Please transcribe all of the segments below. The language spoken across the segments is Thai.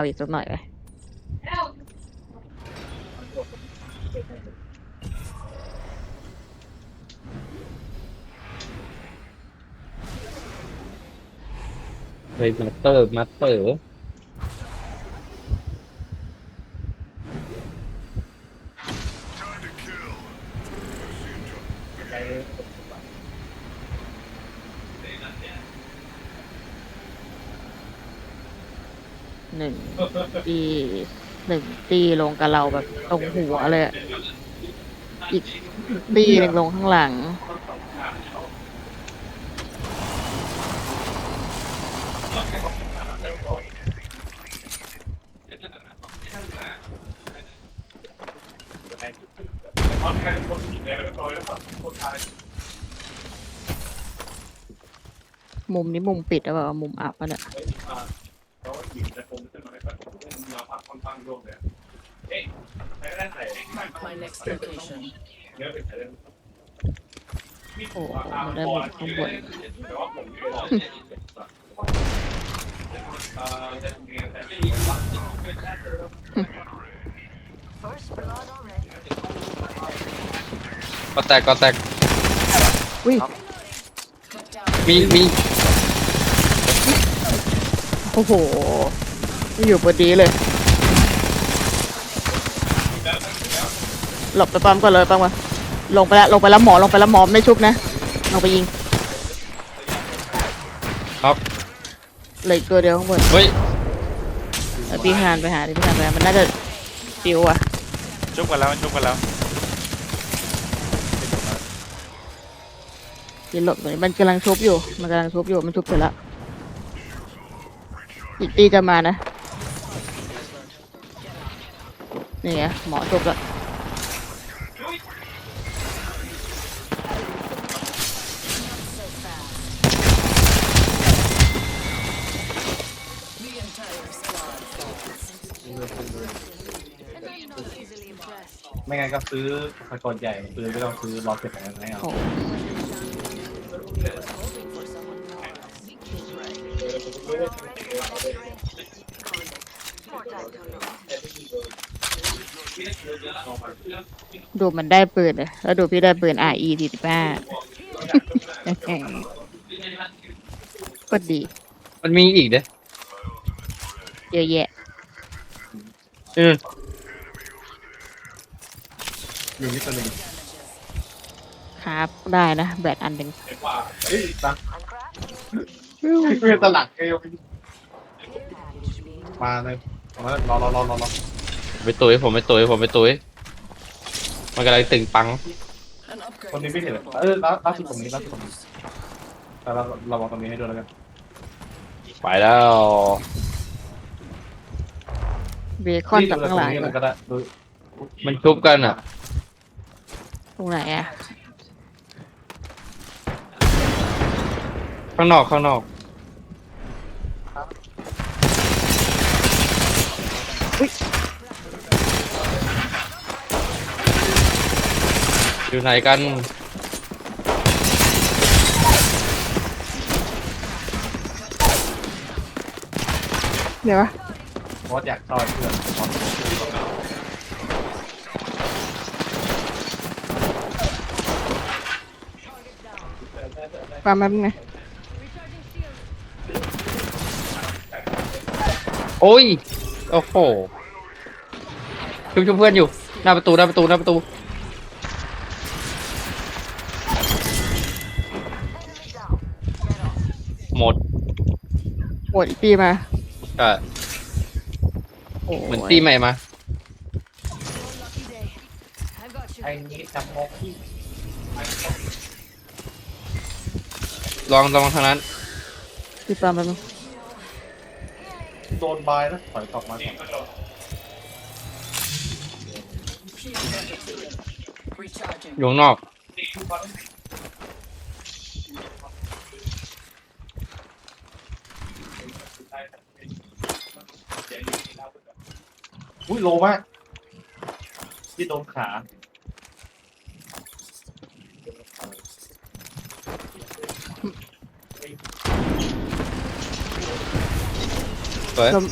เอาอีกสักหน่อยไหมเฮ้ยมาสเตอร์มาสเตอร์ หนึ่ง ตีหนึ่งตีลงกับเราแบบตรงหัวเลยอะอีกตีหนึ่งลงข้างหลัง มุมนี้มุมปิดหรือเปล่ามุมอับอะเนี่ย my next location. โอ้โหมันได้มุมข้างบนก็แตกก็แตกอุ้ยมีมีโอ้โห อยู่พอดีเลย หลบไปปั๊มก่อนเลยปั๊มก่อนลงไปแล้วลงไปแล้วหมอลงไปแล้วหมอไม่ชุบนะลงไปยิงครับเหลืออีกตัวเดียวข้างบนเฮ้ยเอาพี่ฮานไปหาดิพี่ฮานไปหามันน่าจะฟิวอะชุบกันแล้วชุบกันแล้วยินหลบเลยมันกำลังชุบอยู่มันกำลังชุบอยู่มันชุบเสร็จแล้วอีกตีจะมานะนี่ไงหมอชุบแล้ว ไม่งั้นก็ซื้อสกอตใหญ่ซื้อไม่ต้องซื้อล็อกเก็ตอะไรไม่เอาโอ้โหดูมันได้ปืนเลย แล้วดูพี่ได้ปืน RE สี่สิบห้าก็ดี มันมีอีกเด้อเยอะแยะเอ ออยู่นี่ตัวหนึ่งครับได้นะแบตอันหนึ่งเฮ้ยตังเพื่อนตลักเอวมาเลยมารอรอรอรอรอผมไปตุยผมไปตุยผมไปตุยมันกำลังตึงปัง An upgrade คนนี้ is ไม่เห็น available. เออล่าล่าสุดตรงนี้ล่าสุดตรงนี้แต่เราเรามองตรงนี้ให้ดูแล้วกันไปแล้วเบคอนจากข้างหลัง นี่มันก็ได้ดูมันชุบกันอะ ตรงไหนอะข้างนอกข้างนอกอยู่ไหนกัน เดี๋ยววะ บอสอยากต่อยเพื่อนบอส ความมันไงโอ้ย โอ้โหชุบชุบเพื่อนอยู่ หน้าประตูหน้าประตูหน้าประตู หมดหมดอีกปีมาก็โอ้เหมือนตีใหม่มาไอ้นี่จับมองที่ ลองลองทางนั้นพี่ปามไปมั้งโดนบายนะถอยกลับมาก่อน Shield depleted. Recharging. อยู่ข้างนอก อุ้ยโลมากที่โดนขา วยลม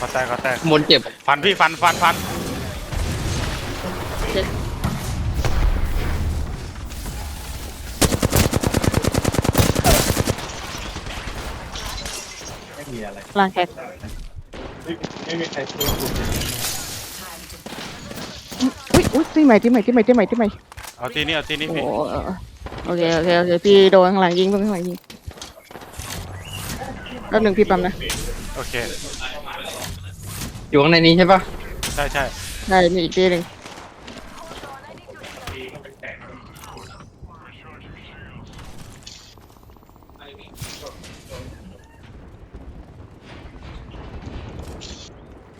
ก็แตกก็แตกข้างบนเจ็บฟันพี่ฟันฟันฟันเช็คไม่มีอะไรล่างแคกไม่ไม่มีใครช่วยคุณเลยอุ้ยอุ้ยที่ใหม่ที่ใหม่ที่ใหม่ที่ใหม่ที่ใหม่เอาทีนี้เอาทีนี้โอ้พี่โหเออโอเคโอเคโอเคพี่โดนข้างหลังยิงโดนข้างหลังยิง แล้วหนึ่งพี่ปั๊มนะ โอเค อยู่ข้างในนี้ใช่ปะใช่ใช่ได้มีอีกทีหนึ่ง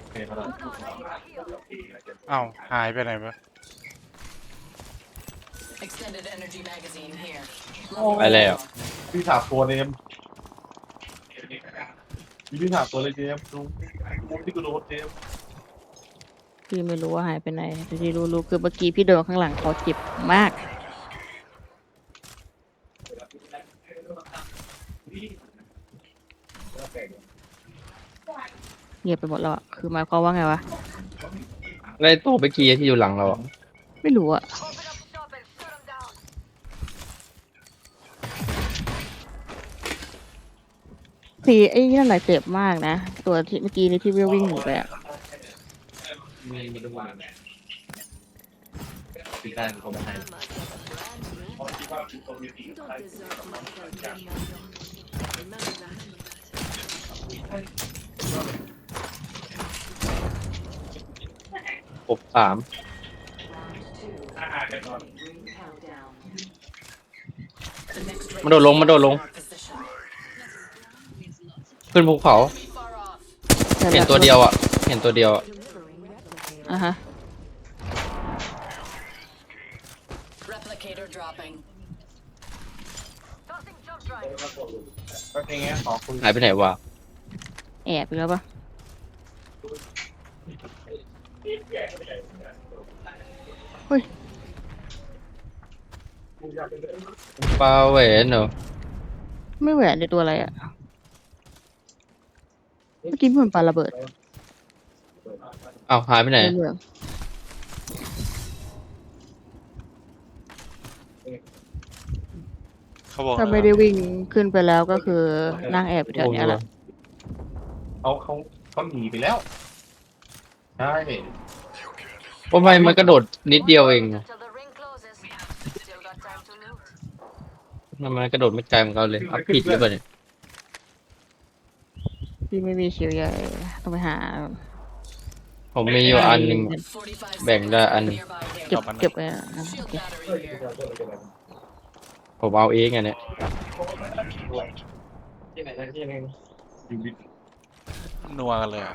โอเคครับเอ้าหายไปไหนวะ Extended energy magazine here. ไปแล้ว พี่ถามตัวเนม พี่ถามตัวเลยเจมส์ดูมุมที่กูโดนเจมส์พี่ไม่รู้ว่าหายไปไหนแต่ที่รู้รู้คือเมื่อกี้พี่โดนข้างหลังเขาเจ็บมาก เงียบไปหมดแล้วอะคือหมายความว่าไงวะไล่ตัวไปกี้ที่อยู่หลังเราอะไม่รู้อะ สีไอ้นั่นแหละเจ็บมากนะ ตัวที่เมื่อกี้นี้ที่วิ่งวิ่งหนีไปอะมีมีทุกวันพี่ได้ก็ไม่ให้ครบสาม The next มันโดดลง มันโดดลง position. ขึ้นภูเขา Far off. เห็นตัวเดียวอะ เห็นตัวเดียวอะอะฮะ Replicator dropping. ก็แค่นี้ขอคุยหายไปไหนวะ แอบไปแล้วปะปลาแหวนเหรอไม่แหวนในตัวอะไรอะ เมื่อกี้มันปาระเบิดอ้าวหายไปไหน ในเมืองเขาบอกถ้าไม่ได้วิ่งขึ้นไปแล้วก็คือนั่งแอบอยู่แถวเนี้ยแหละเขาเขาเขาหนีไปแล้วใช่ทำไมมันกระโดดนิดเดียวเอง Till the ring closes. Still got time to loot. ทำไมมันกระโดดไม่ไกลเหมือนกันเลยอัพผิดหรือเปล่าเนี่ย พี่ไม่มีชิวใหญ่ต้องไปหา ผมมีอยู่อันหนึ่ง45 Bang seconds ra left anh. nearby เก็บ here. เก็บไว้อะโอ Shield เค battery here. ผมเอาเองไงเนี่ยที่ไหนได้ที่นึงอยู่ดินัวกันเลยอะ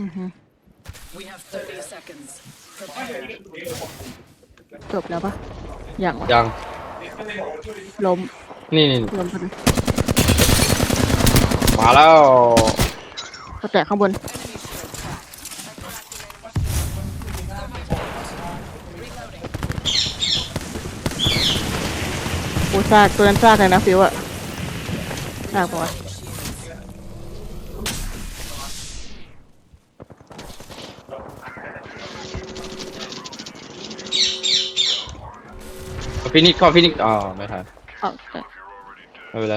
อือฮึ We have 30 seconds. Prepare. จบแล้วปะอย่างวะยังล้มนี่นี่ล้มพอดี มาแล้วก็แตะข้างบน Enemy shield cracked. Reloading. โอ้ซากตัวนั้นซากเลยนะฟิวอะซากปะวะฟินิชก่อนฟินิชอ๋อไม่ทัน เอาแต่ไม่เป็นไร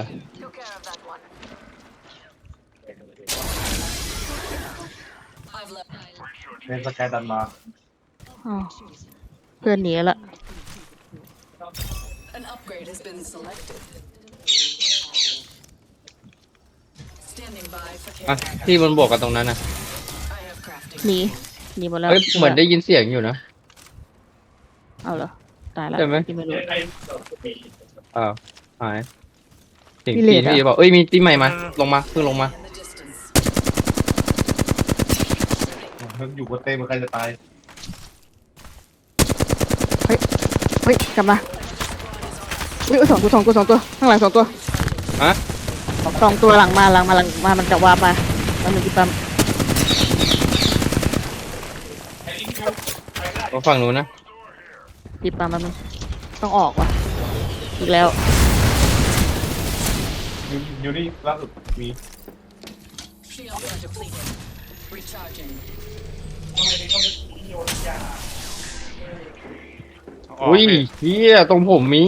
เล่นสกายดันมาอ้าวเพื่อนหนีละ An upgrade has been selected. Standing by for อะ care ที่มันบวกกันตรงนั้นนะ I have crafting. หนีหนีหมดแล้วเฮ้ยเหมือนได้ยินเสียงอยู่นะ เอาเหรอตายแล้วใช่ไหมพี่ไม่รู้ อ้าวหายเสียงพี่เลทีดอะที่บอกเอ้ยมีตีใหม่มาลงมาเพิ่งลงมา In อยู่บนเต้มันใครจะตาย เฮ้ยกลับมาอุ้ยสองตัวสองตัวสองตัวข้างหลังสองตัวฮะ สองตัวหลังมาหลังมาหลังมามันจะวาบมามันหนึ่งที่ปั๊มก็ฝั่งนู้นนะที่ปั๊มมันต้องออกว่ะอีกแล้วอยู่อยู่นี่ล่าสุดมี Shields are depleted. Recharging. ออกอุ้ยพี่เฮียตรงผมมี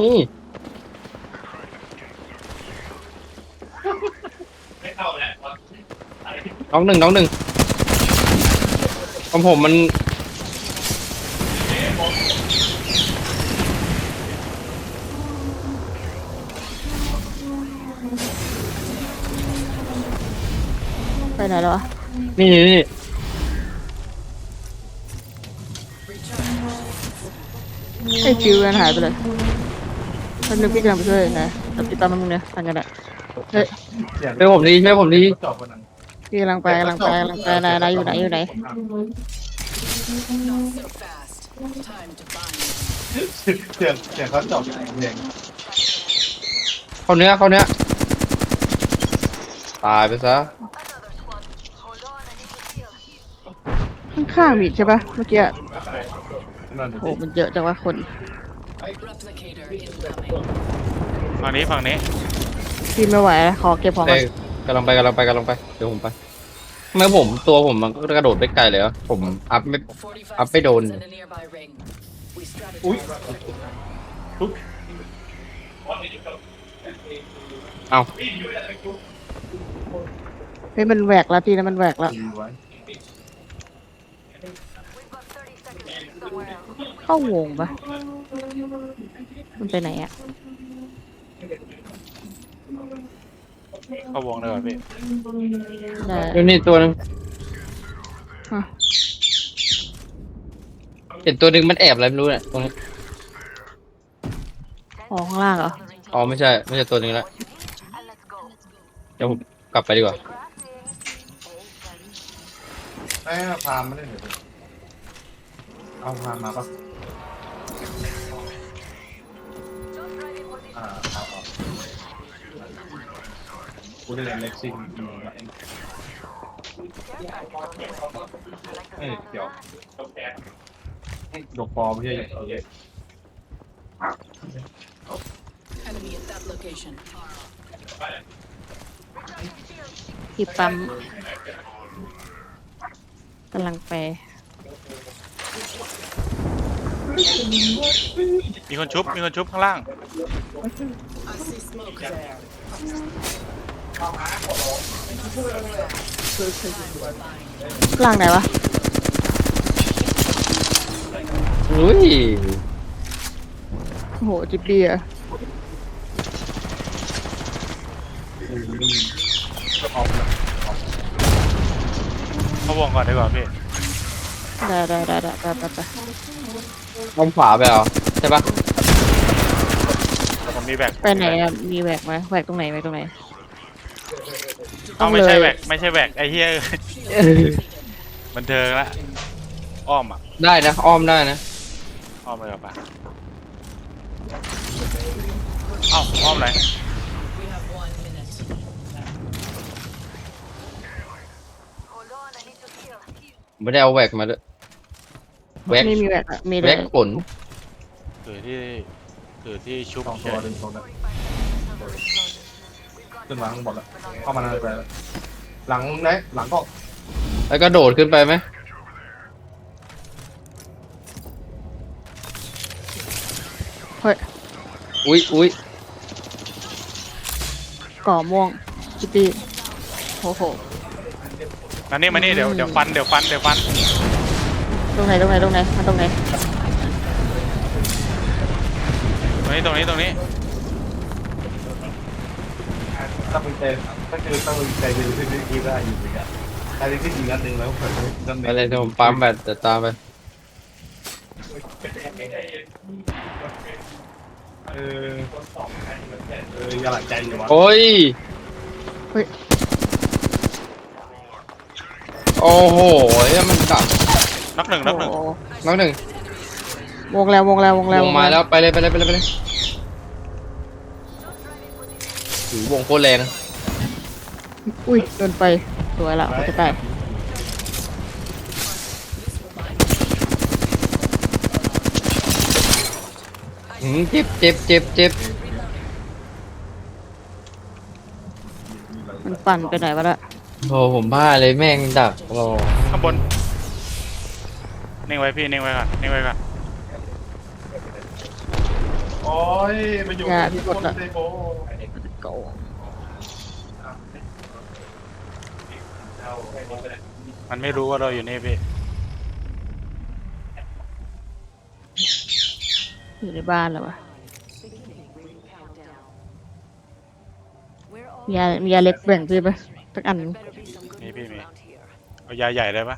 น้องหนึ่งน้องหนึ่งของผมมัน ไปไหนแล้ววะนี่นี่นี่ ไอ้ฟิวกันหายไปเลยมันนึกพี่กำลังไปช่วยนะแต่พี่ตามมึงเนี่ยทางกันอะเฮ้ยช่วยผมดีช่วยผมดีจอบคนนั้นพี่กำลังไปกำลังไปกำลังไปนายนายอยู่ไหนอยู่ไหน Not so fast. Time to bind. เสียงเสียงเขาจอบเสียงเข้าเนื้อเข้าเนื้อตายไปซะ Another squad. Hold on, I need to heal. ข้างๆมีอีกใช่ปะเมื่อกี้อะ นั่นโหมันเยอะจังวะคน Replicator incoming. ฝั่งนี้ฝั่งนี้พี่ไม่ไหวแล้วขอเก็บของไปก่อนกำลังไปกำลังไปกำลังไปเดี๋ยวผมไปทำไมผมตัวผมมันก็กระโดดไปไกลเลยวะผมอัพไม่ 45 Up ไปโดน seconds in a nearby ring. We อุ้ย strategize. ปุ๊บเอาเฮ้ยมันแหวกแล้วพี่นะมันแหวกแล้วดีไว้ เข้าวงปะมันไปไหนอะเข้าวงเลยก่อนพี่ได้เดี๋ยวนี่ตัวหนึงอะเห็นตัวหนึงมันแอบอะไรไม่รู้เนี่ยตรงนี้อ๋อข้างล่างเหรออ๋อไม่ใช่ไม่ใช่ตัวนี้ละ And let's go. เดี๋ยวผมกลับไปดีกว่า Crafting. แม่พามมาเล่นเดี๋ยว เอาพามมาปะ Just right in position. อ่าเอาเอากูได้เล่นเล็กซิ่งเอ้ยเดี๋ยวดอกฟอร์ไม่ใช่อย่างเงี้ย Enemy at that location. ที่ปั๊มกำลังไป มีคนชุบ มีคนชุบข้างล่าง I see smoke there. ล่างไหนวะอุ้ยโอ้โหจิบเบียเข้าวงก่อนดีกว่าพี่ ได้ได้ได้ได้ได้ได้ได้อ้อมขวาไปเหรอใช่ปะผมมีแบกไปไหนอะมีแหวกไหมแหวกตรงไหนแหวกตรงไหนเอาไม่ใช่ต้องเลยแบกไม่ใช่แบกไอ้เหี้ยบันเทิงละอ้อมอะได้นะ อ้อมได้นะ อ้อมไปกับปะเอ้าอ้อมไหน We have one minute. Hold on, I need to heal. ไม่ได้เอาแหวกมาด้วย แหวกไม่มีแหวกอะมีแหเลวยกขนถือที่ถือที่ชุบสองเฉตัวยดึงตรงนั้นขึ้นมาข้างบนแล้วเข้ามาในไปแล้วหลังไหนหลังก็แล้วก็โดดขึ้นไปไหมเฮ้ยอุ้ยอุ้ยก่อม่วงจิบบี้โอ้โหมานี่มานี่เดี๋ยวเดี๋ยวฟันเดี๋ยวฟันเดี๋ยวฟัน ตรงไหนตรงไหนตรงไหนมาตรงไหนตรงนี้ตรงนี้ตรงนี้ถ้าเป็นใจถ้าคือต้องเป็นใจจะขึ้นที่ได้อยู่เหมือนกันแต่ที่ขึ้นอีกนัดหนึ่งแล้วเปิดนัดหนึ่งอะไรเดี๋ยวผมปั๊มแบตเดี๋ยวตามไปเออเอออย่าหลังใจอยู่วะโอ้ยเฮ้ยโอ้โหเฮ้ยมันกลับ นักหนึ่งนักหนึ่งโอ้โหน้องหนึ่งวงแล้ววงแล้ววงแล้ววงมาแล้วไปเลยไปเลยไปเลยไปเลยถือวงโคตรแรงอุ้ยโดนไปสวยละเขาจะตายหืมเจ็บเจ็บเจ็บเจ็บมันปั่นไปไหนวะละโอ้ผมบ้าเลยแม่งดักรอข้างบน นิ่งไว้พี่นิ่งไว้ก่อนนิ่งไว้ก่อนโอ้ยมันอยู่อย่าพี่กดละละเซโบโกงมันไม่รู้ว่าเราอยู่นี่พี่อยู่ในบ้านแล้ววะมียามียาเล็กแบ่งพี่ปะสักอันนี่พี่มีเอายาใหญ่ได้ปะ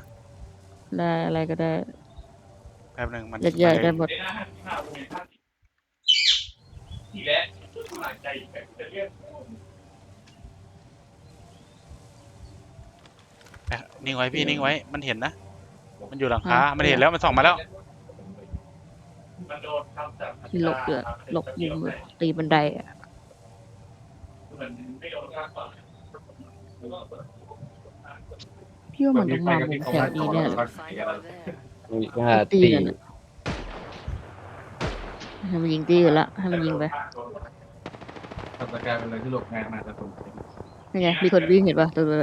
ได้อะไรก็ได้ แป๊บหนึงมันใหญ่ๆได้หมดที่แรกหลายใจแบบจะเรียกเอ๊ะนิ่งไว้พี่นิ่งไว้ มันเห็นนะ มันอยู่หลังคา อะ มันเห็นแล้วมันส่องมาแล้วมันโดนทำจากที่หลบเยอะหลบมุมเลยตีบันไดอะมันไม่โดนข้างก่อนพี่ว่ามันต้องมามุมแถวนี้เนี่ยเลยอุ้ย ห้าตีตีกันอะ ให้มันยิงตีอยู่ละให้มันยิงไปทำสกายเป็นอะไรที่หลบง่ายมากแต่ผมนี่ไงมีคนวิ่งเห็นปะตัวตัว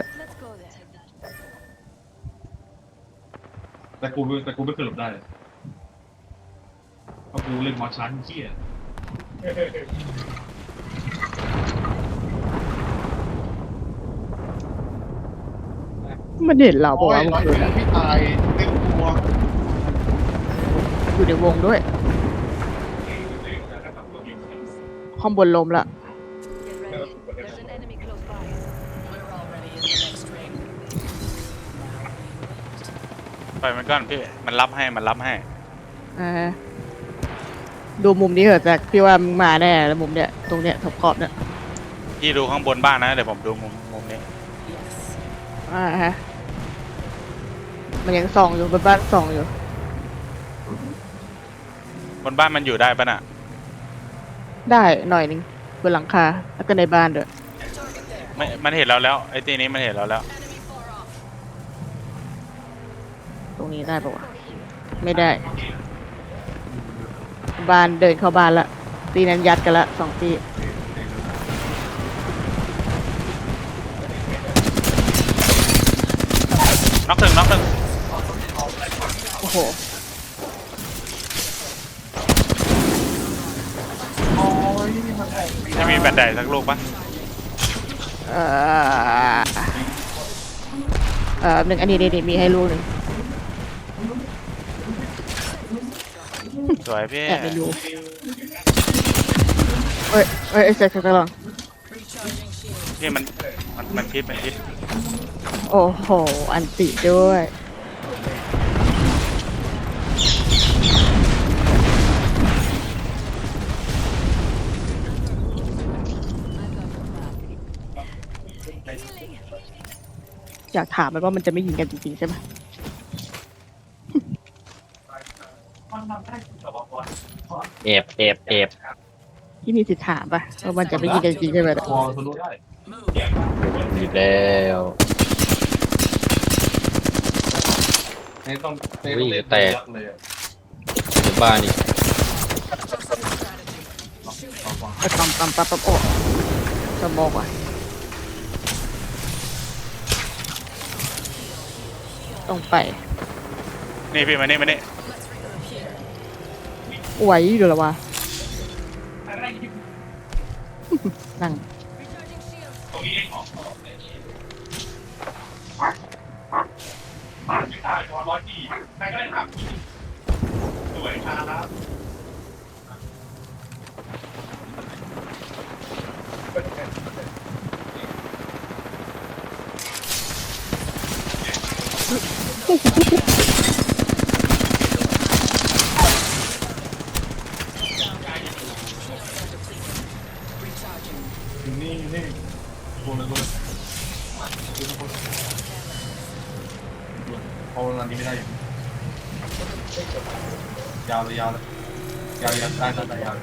แต่กูแต่กูไม่เคยหลบได้เลยเพราะกูเล่นมอชันเชี่ยมันเห็นเราปะวะร้เมื่ออยคืนอะพี่ตายเต็มตัว อยู่ในวงด้วย ข้างบนลมละ There's an enemy close by. We're already in the next ring. ปล่อยมันก่อนพี่ มันรับให้มันรับให้ อ่าดูมุมนี้เหอะจากพี่ว่ามึงมาแน่แล้วมุมเนี้ยตรงเนี้ยขอบขอบๆเนี้ยพี่ดูข้างบนบ้านนะเดี๋ยวผมดูมุมมุมนี้ Yes. อ่าฮะมันยังส่องอยู่บนบ้านส่องอยู่ บนบ้านมันอยู่ได้ปะน่ะ ได้หน่อยหนึงบนหลังคาแล้วก็ในบ้านด้วย Target there. ไม่มันเห็นเราแล้ว ไอ้ตีนี้มันเห็นเราแล้ว Enemy far off. ตรงนี้ได้ปะวะไม่ได้ บ้านเดินเข้าบ้านละตีนั้นยัดกันละสองตีน็อกหนึ่งน็อกหนึ่งโอ้โห จะมีแบนไดสักลูกปะเอ่อเอ่อหนึ่งอันนี้นี่มีให้ลูกหนึ่ง สวยพี่แอบไปดูเอ้ยเอ้ยเอ้ยเซ็กซ์กำลัง Recharging shield. พี่มันมันมันคิดมันคิดโอ้โห อันติด้วย อยากถามมันว่ามันจะไม่ยิงกันจริงๆใช่ไหมเอบเอบเอบที่มีสิทธิ์ถามปะว่ามันจะไม่ยิงกันจริงๆใช่ไหมพอทะลุได้ Move. มีแล้วไม่ต้องวิ่งจะแตกเลยอะในบ้านอีกไอ้ปั๊มปั๊มปั๊มปั๊มโอ้สมองว่ะ ต้องไปนี่พี่มานี่มานี่ Let's regroup here. ไหวอยู่เหรอวะนั่ง Recharging shield. ร้อยดีใครก็ได้ครับสวยครับ Recharging. อยู่ นี่อยู่นี่บนเลยบนเลยพอวันนี้ไม่ได้อยู่ยาวเลยยาวเลยยาวยาวได้ได้ได้ยาว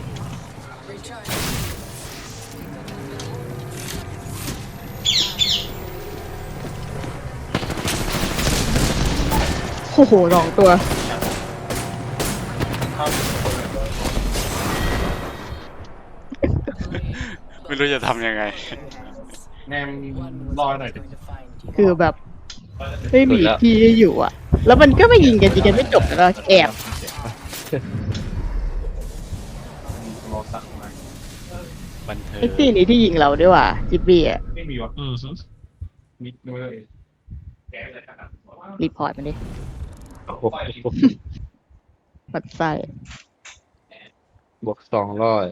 เอ้โหสองตัว ไม่รู้จะทำยังไง แนมรอหน่อยดิคือแบบ ไม่มีที่ให้อยู่อะ แล้วมันก็ไม่ยิงกันยิงกันไม่จบแล้วก็แอบรอสักมาบันเทิงไอ้ตีนี้ที่ยิงเราด้วยว่ะจิบบี้อะไม่มีวะอืมมิดด้วยแกเลยครับรีพอร์ตมันดิ โอ้โหปัดไส้บวกสองร้อย